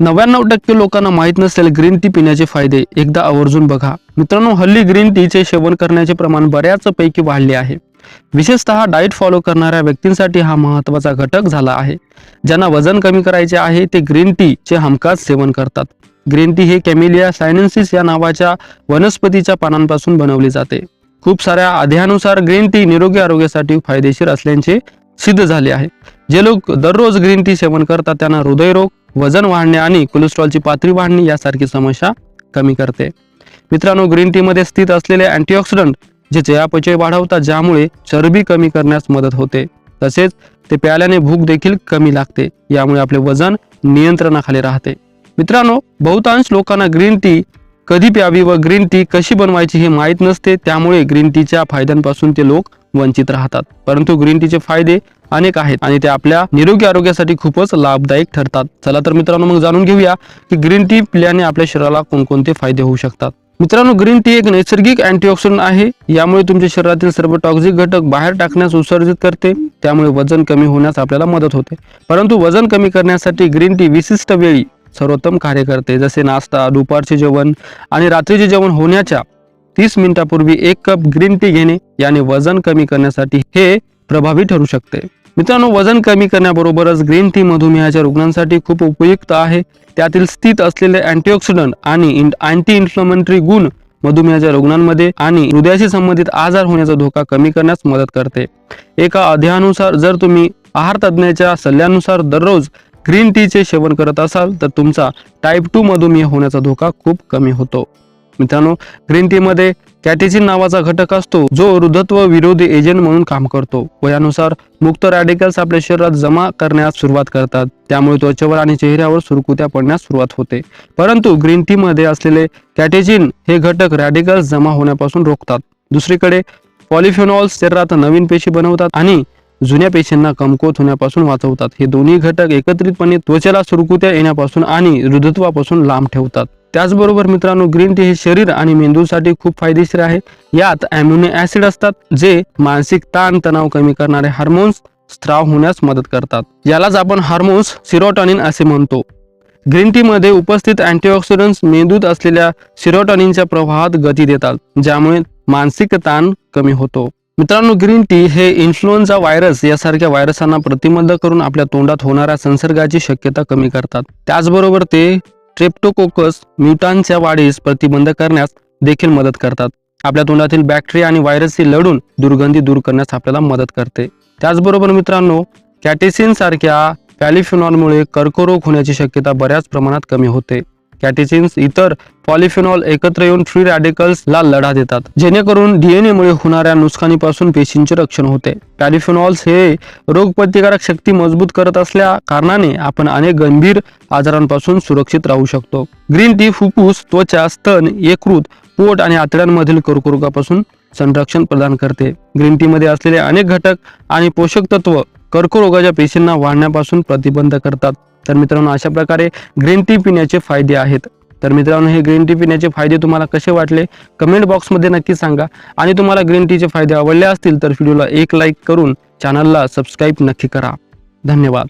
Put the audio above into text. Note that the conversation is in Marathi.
नव्याण्णव टक्के लोकांना माहीत नसेल ग्रीन टी पिण्याचे फायदे एकदा आवर्जून बघा. मित्रांनो हल्ली ग्रीन टीचे सेवन करण्याचे प्रमाण बऱ्याच पैकी वाढले आहे. विशेषतः डाएट फॉलो करणाऱ्या व्यक्तींसाठी हा महत्त्वाचा घटक झाला आहे. ज्यांना वजन कमी करायचे आहे ते ग्रीन टीचे हमखास सेवन करतात. ग्रीन टी हे कॅमिलिया सायनेन्सिस या नावाच्या वनस्पतीच्या पानांपासून बनवले जाते. खूप साऱ्या अध्यानुसार ग्रीन टी निरोगी आरोग्यासाठी फायदेशीर असल्याचे सिद्ध झाले आहे. जे लोक दररोज ग्रीन टी सेवन करतात त्यांना हृदयरोग वजन वाढणे आणि कोलेस्ट्रॉलची पातळी वाढणे यासारखी समस्या कमी करते. मित्रांनो ग्रीन टीमध्ये स्थित असलेले अँटीऑक्सिडंट जे चयापचय वाढवतात ज्यामुळे चरबी कमी करण्यास मदत होते. तसेच ते प्याल्याने भूक देखील कमी लागते यामुळे आपले वजन नियंत्रणाखाली राहते. मित्रांनो बहुतांश लोकांना ग्रीन टी कधी प्यावी व ग्रीन टी कशी बनवायची हे माहीत नसते त्यामुळे ग्रीन टीच्या फायद्यांपासून ते लोक वंचित राहतात. परंतु ग्रीन टीचे फायदे अनेक आहेत आणि ते आपल्या निरोगी आरोग्यासाठी खूपच लाभदायक ठरतात. चला तर मित्रांनो मग जाणून घेऊया की ग्रीन टी पिल्याने आपल्या शरीराला कोणकोणते फायदे होऊ शकतात. मित्रांनो ग्रीन टी एक नैसर्गिक अँटीऑक्सिडंट आहे. यामुळे तुमच्या शरीरातील सर्व टॉक्झिक घटक बाहेर टाकण्यास उत्सर्जित करते. त्यामुळे वजन कमी होण्यास आपल्याला मदत होते. परंतु वजन कमी करण्यासाठी ग्रीन टी विशिष्ट वेळी सर्वोत्तम कार्य करते. जसे नाश्ता दुपारचे जेवण आणि रात्रीचे जेवण होण्याच्या तीस मिनिटापूर्वी एक कप ग्रीन टी घेणे याने वजन कमी करण्यासाठी हे प्रभावी ठरू शकते. मित्रांनो वजन कमी करण्याबरोबरच ग्रीन टी मधुमेहाच्या रुग्णांसाठी खूप उपयुक्त आहे. त्यातील स्थित असलेले अँटीऑक्सिडंट आणि अँटी इन्फ्लमेटरी गुण मधुमेहाच्या रुग्णांमध्ये आणि हृदयाशी संबंधित आजार होण्याचा धोका कमी करण्यास मदत करते. एका अध्ययानुसार जर तुम्ही आहार तज्ज्ञाच्या सल्ल्यानुसार दररोज ग्रीन टीचे सेवन करत असाल तर तुमचा टाईप टू मधुमेह होण्याचा धोका खूप कमी होतो. मित्रांनो ग्रीन टीमध्ये कॅटेसिन नावाचा घटक असतो जो वृद्धत्व विरोधी एजंट म्हणून काम करतो. वयानुसार मुक्त रॅडिकल्स आपल्या शरीरात जमा करण्यास सुरुवात करतात. त्यामुळे त्वचेवर आणि चेहऱ्यावर सुरकुत्या पडण्यास सुरुवात होते. परंतु ग्रीन टी मध्ये असलेले कॅटेजिन हे घटक रॅडिकल्स जमा होण्यापासून रोखतात. दुसरीकडे पॉलिफेनॉल्स शरीरात नवीन पेशी बनवतात आणि जुन्या पेशींना कमकुवत होण्यापासून वाचवतात. हे दोन्ही घटक एकत्रितपणे त्वचेला सुरकुत्या येण्यापासून आणि वृद्धत्वापासून लांब ठेवतात. त्याचबरोबर मित्रांनो ग्रीन टी हे शरीर आणि मेंदूसाठी खूप फायदेशीर आहे. यात अॅम्युनो ऍसिड असतात जे मानसिक ताण तणाव कमी करणारे हार्मोन्स स्त्राव होण्यास मदत करतात. यालाच आपण हार्मोन्स सिरोटॉनिन असे म्हणतो. ग्रीन टी मध्ये उपस्थित अँटीऑक्सिडंट्स मेंदूत असलेल्या सिरोटॉनिनच्या प्रवाहात गती देतात ज्यामुळे मानसिक ताण कमी होतो. मित्रांनो ग्रीन टी हे इन्फ्लुएन्झा व्हायरस यासारख्या व्हायरसांना प्रतिबंध करून आपल्या तोंडात होणाऱ्या संसर्गाची शक्यता कमी करतात. त्याचबरोबर ते स्ट्रेप्टोकोकस म्युटांच्या वाढीस प्रतिबंध करण्यास देखील मदत करतात. आपल्या तोंडातील बॅक्टेरिया आणि व्हायरसशी लढून दुर्गंधी दूर करण्यास आपल्याला मदत करते. त्याचबरोबर मित्रांनो कॅटेसिन सारख्या पॅलिफिनॉलमुळे कर्करोग होण्याची शक्यता बऱ्याच प्रमाणात कमी होते. कॅटेसिन्स इतर पॉलिफिनॉल एकत्र येऊन फ्री रॅडिकल्सला लढा देतात जेणेकरून डीएनए मुळे होणाऱ्या नुकसानीपासून पेशींचे रक्षण होते. पॅलिफिनॉल्स हे रोगप्रतिकारक शक्ती मजबूत करत असल्या कारणाने आपण अनेक गंभीर आजारांपासून सुरक्षित राहू शकतो. ग्रीन टी फुफ्फुस त्वचा स्तन यकृत पोट आणि आतड्यांमधील कर्करोगापासून संरक्षण प्रदान करते. ग्रीन टी मध्ये असलेले अनेक घटक आणि पोषक तत्व कर्करोगाच्या पेशींना वाढण्यापासून प्रतिबंध करतात. तर मित्रांनो अशा प्रकारे ग्रीन टी पिण्याचे फायदे आहेत. तर मित्रांनो हे ग्रीन टी पिण्याचे फायदे तुम्हाला कसे वाटले? कमेंट बॉक्समध्ये नक्की सांगा. आणि तुम्हाला ग्रीन टीचे फायदे आवडले असतील तर व्हिडिओला एक लाईक करून चॅनलला सबस्क्राईब नक्की करा. धन्यवाद.